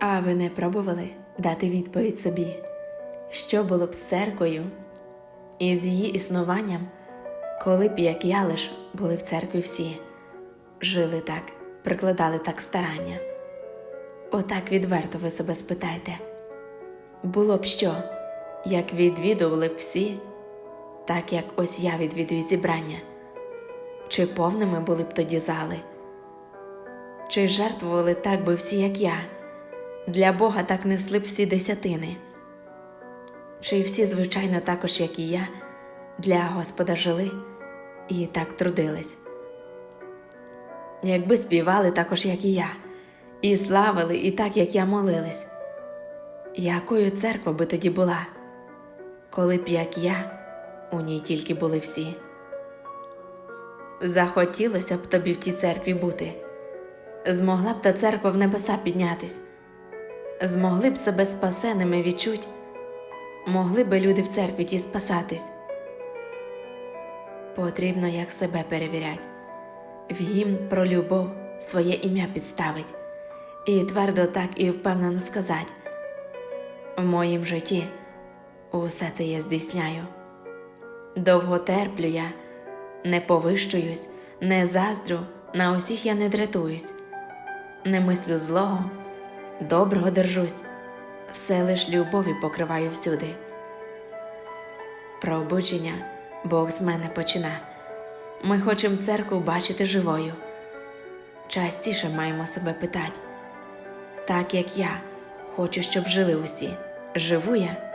А ви не пробували дати відповідь собі, що було б з церквою і з її існуванням, коли б, як я лиш, були в церкві всі, жили так, прикладали так старання. Отак відверто ви себе спитайте. Було б що, як відвідували б всі, так як ось я відвідую зібрання, чи повними були б тоді зали, чи жертвували так би всі, як я, для Бога так несли б всі десятини, чи всі, звичайно, також, як і я, для Господа жили і так трудились. Якби співали також, як і я, і славили, і так, як я молились, якою церква би тоді була, коли б, як я, у ній тільки були всі. Захотілося б тобі в тій церкві бути, змогла б та церква в небеса піднятись, змогли б себе спасеними відчуть, могли би люди в церкві ті спасатись. Потрібно як себе перевірять, в гімн про любов своє ім'я підставить, і твердо так і впевнено сказать в моїм житті усе це я здійсняю. Довго терплю я, не повищуюсь, не заздрю, на усіх я не дратуюсь, не мислю злого, доброго держусь, все лиш любові покриваю всюди. Пробудження Бог з мене почина. Ми хочемо церкву бачити живою. Частіше маємо себе питати, так як я хочу, щоб жили усі. Живу я